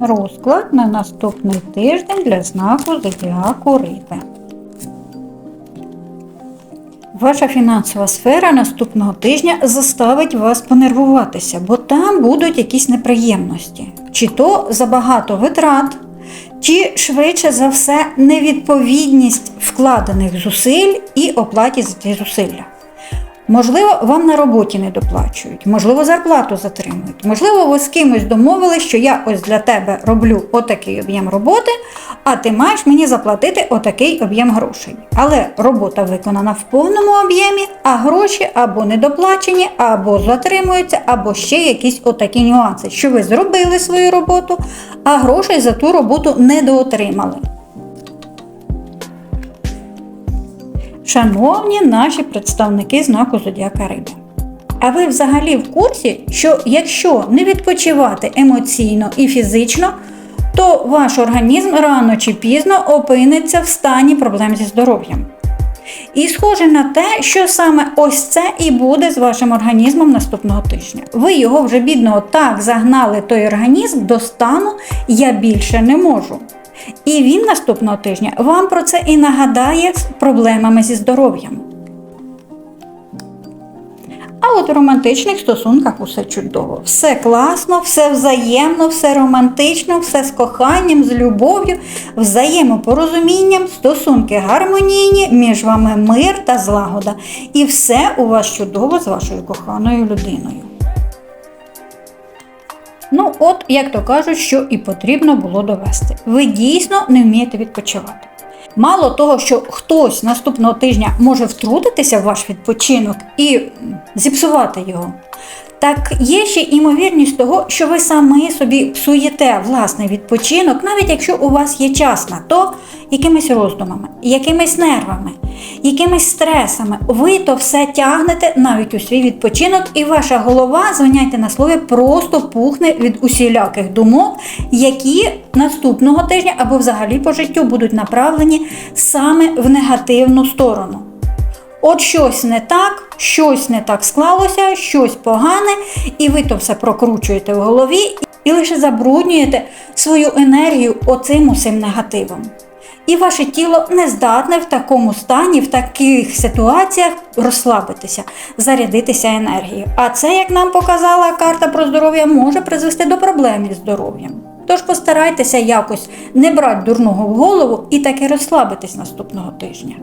Розклад на наступний тиждень для знаку зодіаку Риби. Ваша фінансова сфера наступного тижня заставить вас понервуватися, бо там будуть якісь неприємності. Чи то забагато витрат, чи швидше за все невідповідність вкладених зусиль і оплаті за ці зусилля. Можливо, вам на роботі не доплачують, можливо, зарплату затримують. Можливо, ви з кимось домовились, що я ось для тебе роблю отакий об'єм роботи, а ти маєш мені заплатити отакий об'єм грошей. Але робота виконана в повному об'ємі, а гроші або недоплачені, або затримуються, або ще якісь отакі нюанси, що ви зробили свою роботу, а грошей за ту роботу недоотримали. Шановні наші представники знаку Зодіака Риби. А ви взагалі в курсі, що якщо не відпочивати емоційно і фізично, то ваш організм рано чи пізно опиниться в стані проблем зі здоров'ям. І схоже на те, що саме ось це і буде з вашим організмом наступного тижня. Ви його вже бідного так загнали той організм до стану я більше не можу. І він наступного тижня вам про це і нагадає з проблемами зі здоров'ям. А от у романтичних стосунках усе чудово. Все класно, все взаємно, все романтично, все з коханням, з любов'ю, взаємопорозумінням, стосунки гармонійні, між вами мир та злагода. І все у вас чудово з вашою коханою людиною. Ну, от, як то кажуть, що і потрібно було довести. Ви дійсно не вмієте відпочивати. Мало того, що хтось наступного тижня може втрутитися в ваш відпочинок і зіпсувати його. Так є ще імовірність того, що ви самі собі псуєте власний відпочинок, навіть якщо у вас є час на то, якимись роздумами, якимись нервами, якимись стресами. Ви то все тягнете навіть у свій відпочинок, і ваша голова, звиняйте на слові, просто пухне від усіляких думок, які наступного тижня або взагалі по життю будуть направлені саме в негативну сторону. От щось не так, щось не так склалося, щось погане, і ви то все прокручуєте в голові і лише забруднюєте свою енергію оцим усім негативом. І ваше тіло не здатне в такому стані, в таких ситуаціях розслабитися, зарядитися енергією. А це, як нам показала карта про здоров'я, може призвести до проблем із здоров'ям. Тож постарайтеся якось не брати дурного в голову і таки розслабитись наступного тижня.